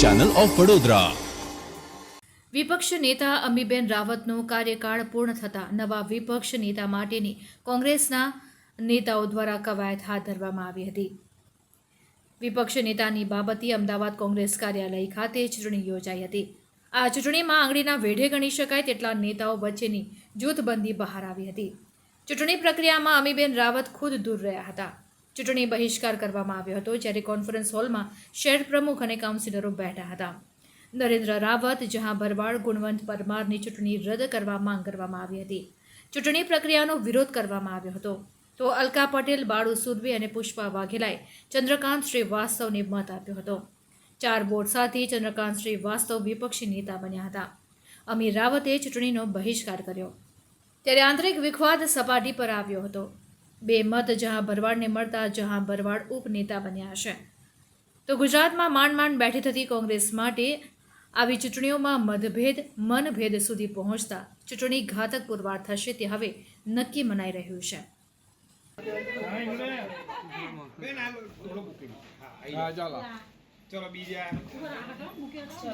Channel of Vadodara વિપક્ષ નેતા અમીબેન રાવતનો કાર્યકાળ પૂર્ણ થતા નવા વિપક્ષ નેતા માટેની કોંગ્રેસના નેતાઓ દ્વારા કવાયત હાથ ધરવામાં આવી હતી. વિપક્ષ નેતાની બાબતે અમદાવાદ કોંગ્રેસ કાર્યાલય ખાતે ચૂંટણી યોજાઈ હતી. આ ચૂંટણીમાં આંગળીના વેઢે ગણી શકાય તેટલા નેતાઓ વચ્ચેની જૂથબંધી બહાર આવી હતી. ચૂંટણી પ્રક્રિયામાં અમીબેન રાવત ખુદ દૂર રહ્યા હતા. ચૂંટણી બહિષ્કાર કરવામાં આવ્યો હતો, જ્યારે કોન્ફરન્સ હોલમાં શહેર પ્રમુખ અને કાઉન્સિલરો બેઠા હતા. નરેન્દ્ર રાવત, જહાં ભરવાડ, ગુણવંત પરમારની ચૂંટણી રદ કરવા માંગ કરવામાં આવી હતી. ચૂંટણી પ્રક્રિયાનો વિરોધ કરવામાં આવ્યો હતો. તો અલકા પટેલ, બાળુ સુરવી અને પુષ્પા વાઘેલાએ ચંદ્રકાંત શ્રીવાસ્તવને મત આપ્યો હતો. ચાર વોટ સાથે ચંદ્રકાંત શ્રીવાસ્તવ વિપક્ષી નેતા બન્યા હતા. અમીર રાવતે ચૂંટણીનો બહિષ્કાર કર્યો. ત્યારે આંતરિક વિખવાદ સપાટી પર આવ્યો હતો. બે મત જહાં ભરવાડને મળતા જહાં ભરવાડ ઉપનેતા બન્યા છે. તો ગુજરાતમાં માંડ માંડ બેઠી થતી કોંગ્રેસ માટે આવી ચૂંટણીઓમાં મતભેદ મનભેદ સુધી પહોંચતા ચૂંટણી ઘાતક પુરવાર થશે તે હવે નક્કી મનાઈ રહ્યું છે. ચાલો. ચલો બીજા.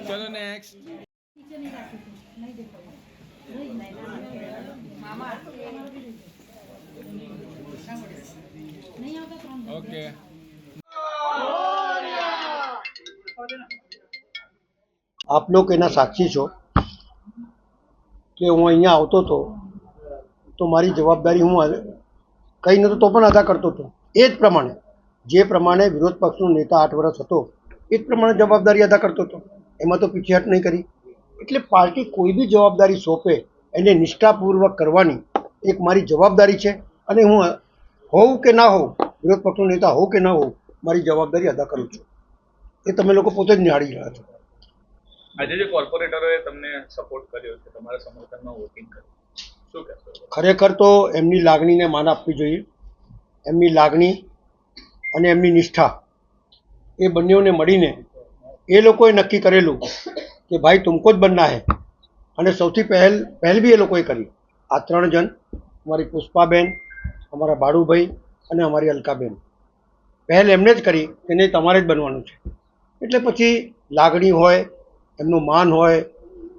ચલો નેક્સ્ટ ઓકે આપ લોકો એના સાક્ષી છો કે હું અહીંયા આવતો હતો, તો મારી જવાબદારી હું કંઈ નહોતો, તો પણ અદા કરતો હતો. એ જ પ્રમાણે, જે પ્રમાણે વિરોધ પક્ષનો નેતા આઠ વર્ષ હતો, એ જ પ્રમાણે જવાબદારી અદા કરતો હતો. એમાં તો પીછેહટ નહીં કરી. એટલે પાર્ટી કોઈ બી જવાબદારી સોંપે, એને નિષ્ઠાપૂર્વક કરવાની એક મારી જવાબદારી છે અને હું હોઉં કે ના હોઉં વિરોધ પક્ષનો નેતા હોઉં કે ના હોઉં મારી જવાબદારી અદા કરું છું. એ તમે લોકો પોતે જ નિહાળી રહ્યા છો. આજે જે કોર્પોરેટરોએ તમને સપોર્ટ કર્યો છે તમારા સમર્થનમાં વોટિંગ કર્યું. શું કહેશો? ખરેખર તો એમની લાગણીને માન આપવી જોઈએ. એમની લાગણી અને એમની નિષ્ઠા એ બંનેઓને મળીને એ લોકોએ નક્કી કરેલું કે ભાઈ તુમકો જ બનના હે. અને સૌથી પહેલ પહેલ બી એ લોકોએ કરી. આ ત્રણ જણ મારી પુષ્પાબેન અમારા બાળુભાઈ અને અમારી અલકાબેન. પહેલ એમને જ કરી કે નહીં તમારે જ બનવાનું છે. એટલે પછી લાગણી હોય, એમનું માન હોય,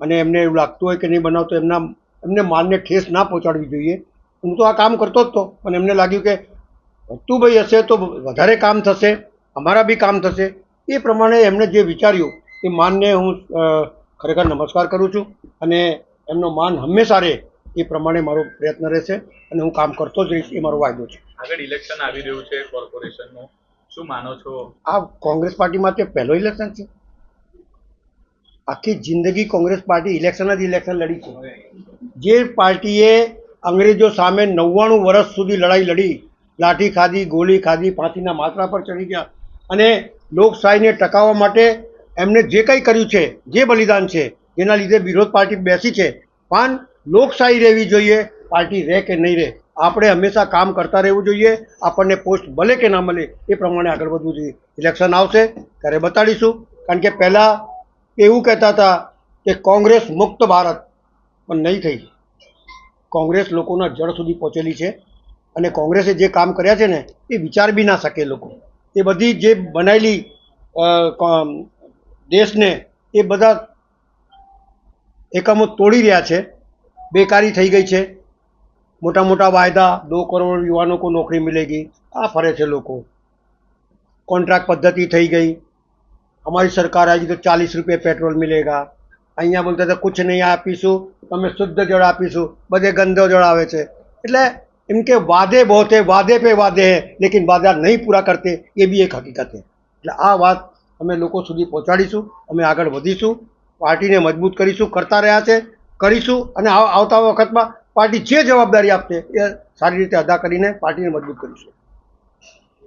અને એમને એવું લાગતું હોય કે નહીં બનાવતો, એમના, એમને માનને ઠેસ ના પહોંચાડવી જોઈએ. હું તો આ કામ કરતો જ હતો પણ એમને લાગ્યું કે ભટ્ટુભાઈ હશે તો વધારે કામ થશે, અમારા બી કામ થશે. એ પ્રમાણે એમણે જે વિચાર્યું, એ માનને હું ખરેખર નમસ્કાર કરું છું, અને એમનો માન હંમેશા રહે. એ પ્રમાણે મારો પ્રયત્ન રહેશે અને હું કામ કરતો જ રહીશ એ મારો વાયદો છે. આગળ ઇલેક્શન આવી રહ્યું છે કોર્પોરેશનનું શું માનો છો? આ કોંગ્રેસ પાર્ટી માટે પહેલો ઇલેક્શન છે. આખી જિંદગી કોંગ્રેસ પાર્ટી ઇલેક્શન જ ઇલેક્શન લડી છે. જે પાર્ટીએ અંગ્રેજો સામે નવ્વાણું વર્ષ સુધી લડાઈ લડી લાઠી ખાધી ગોળી ખાધી ફાંસીના માત્રા પર ચડી ગયા અને લોકશાહીને ટકાવવા માટે એમને જે કંઈ કર્યું છે જે બલિદાન છે જેના લીધે વિરોધ પાર્ટી બેસી છે. પણ લોકશાહી રહેવી જોઈએ, પાર્ટી રહે કે નહીં રહે, આપણે હંમેશા કામ કરતા રહેવું જોઈએ, આપણને પોસ્ટ મળે કે ના મળે, એ પ્રમાણે આગળ વધવું જોઈએ. ઇલેક્શન આવશે, ત્યારે બતાડીશું, કારણ કે પહેલાં એવું કહેતા હતા કે કોંગ્રેસ મુક્ત ભારત, પણ નહીં થઈ. કોંગ્રેસ લોકોના જળ સુધી પહોંચેલી છે, અને કોંગ્રેસે જે કામ કર્યા છે ને, એ વિચાર બી ના શકે લોકો. એ બધી જે બનાવેલી દેશને, એ બધા એકમો તોડી રહ્યા છે બેકારી થઈ ગઈ છે મોટા મોટા વાયદા દો કરોડ યુવાનો કો નોકરી મિલેગી આ ફરે છે લોકો કોન્ટ્રાક્ટ પદ્ધતિ થઈ ગઈ हमारी सरकार आई तो चालीस रुपये पेट्रोल मिलेगा અહીંયા બોલતા હતા કુછ નહીં આપીશું તમે શુદ્ધ જળ આપીશું બધે ગંદો જળ આવે છે એટલે इनके वादे बहुत है वादे पे वादे हैं लेकिन वादा नहीं पूरा करते ये भी एक हकीकत है એટલે આ વાત અમે લોકો સુધી પહોંચાડીશું અમે આગળ વધીશું પાર્ટીને મજબૂત કરીશું કરતા રહ્યા છે કરીશું અને આવ- આવતા વખતમાં પાર્ટી જે જવાબદારી આપશે એ સારી રીતે અદા કરીને પાર્ટીને મજબૂત કરીશું.